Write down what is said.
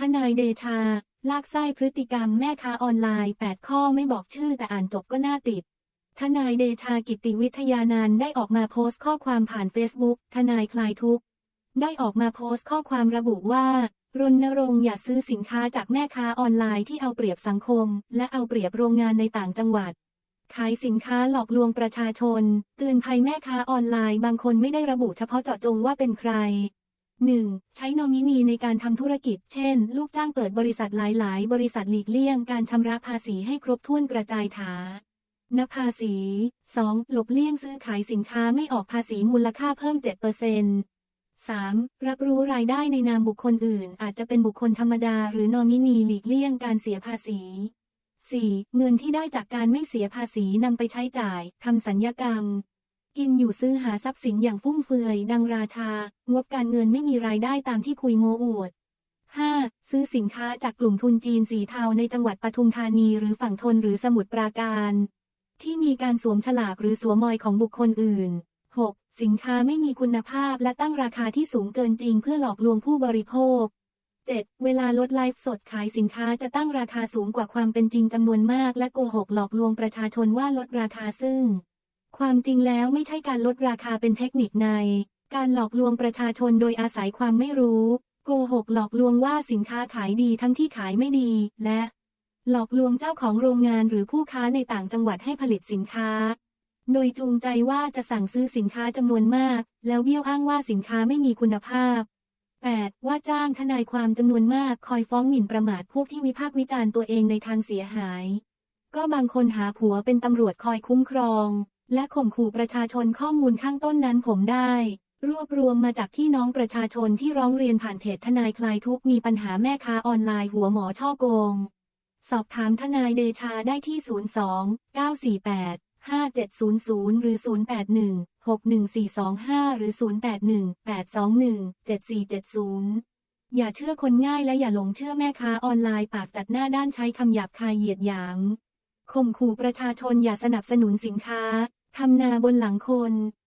ทนายเดชา ลากไส้พฤติกรรมแม่ค้าออนไลน์ 8 ข้อไม่บอกชื่อแต่อ่านจบก็น่าติด ทนายเดชากิติวิทยานันได้ออกมาโพสต์ข้อความผ่านเฟซบุ๊กทนายคลายทุกข์ ได้ออกมาโพสต์ข้อความระบุว่ารณรงค์อย่าซื้อสินค้าจากแม่ค้าออนไลน์ที่เอาเปรียบสังคม และเอาเปรียบโรงงานในต่างจังหวัด ขายสินค้าหลอกลวงประชาชน เตือนภัยแม่ค้าออนไลน์ บางคนไม่ได้ระบุเฉพาะเจาะจงว่าเป็นใคร 1. ใช้นอมินีในการทำธุรกิจ เช่น ลูกจ้างเปิดบริษัทหลาย ๆ บริษัทหลีกเลี่ยงการชำระภาษีให้ครบถ้วนกระจายฐานภาษี 2. หลบเลี่ยงซื้อขายสินค้าไม่ออกภาษีมูลค่าเพิ่ม 7% 3. รับรู้รายได้ในนามบุคคลอื่น อาจจะเป็นบุคคลธรรมดาหรือนอมินีหลีกเลี่ยงการเสียภาษี 4. เงินที่ได้จากการไม่เสียภาษีนำไปใช้จ่าย ทำสัญญกรรม กินอยู่ซื้อหาทรัพย์สินอย่างฟุ่มเฟือย ดังราชา งบการเงินไม่มีรายได้ตามที่คุยโมอวด 5. ซื้อสินค้าจากกลุ่มทุนจีนสีเทาในจังหวัดปทุมธานีหรือฝั่งทนหรือสมุทรปราการ ที่มีการสวมฉลากหรือสวมมอยของบุคคลอื่น 6. สินค้าไม่มีคุณภาพและตั้งราคาที่สูงเกินจริงเพื่อหลอกลวงผู้บริโภค 7. เวลาลดไลฟ์สดขายสินค้าจะตั้งราคาสูงกว่าความเป็นจริงจำนวนมาก และโกหกหลอกลวงประชาชนว่าลดราคาซึ่ง ความจริงแล้วไม่ใช่การลดราคาเป็นเทคนิคใน การหลอกลวงประชาชนโดยอาศัยความไม่รู้ โกหกหลอกลวงว่าสินค้าขายดีทั้งที่ขายไม่ดี และ หลอกลวงเจ้าของโรงงานหรือผู้ค้าในต่างจังหวัดให้ผลิตสินค้า โดยจูงใจว่าจะสั่งซื้อสินค้าจำนวนมาก แล้วเบี้ยวอ้างว่าสินค้าไม่มีคุณภาพ 8. ว่าจ้างทนายความจำนวนมากคอยฟ้องหมิ่นประมาทพวกที่วิพากษ์วิจารณ์ตัวเองในทางเสียหาย ก็บางคนหาผัวเป็นตำรวจคอยคุ้มครอง และข่มขู่ประชาชนข้อมูลข้างต้นนั้นผมได้ รวบรวมมาจากพี่น้องประชาชนที่ร้องเรียนผ่านเพจทนายคลายทุกมีปัญหาแม่ค้าออนไลน์หัวหมอช่อโกง สอบถามทนายเดชาได้ที่ 02 948 5700 หรือ 081 61425 หรือ 081 821 7470 อย่าเชื่อคนง่ายและอย่าหลงเชื่อแม่ค้าออนไลน์ปากจัดหน้าด้านใช้คำหยาบคายเหยียดหยามข่มขู่ประชาชนอย่าสนับสนุนสินค้า ทำนาบนหลังคน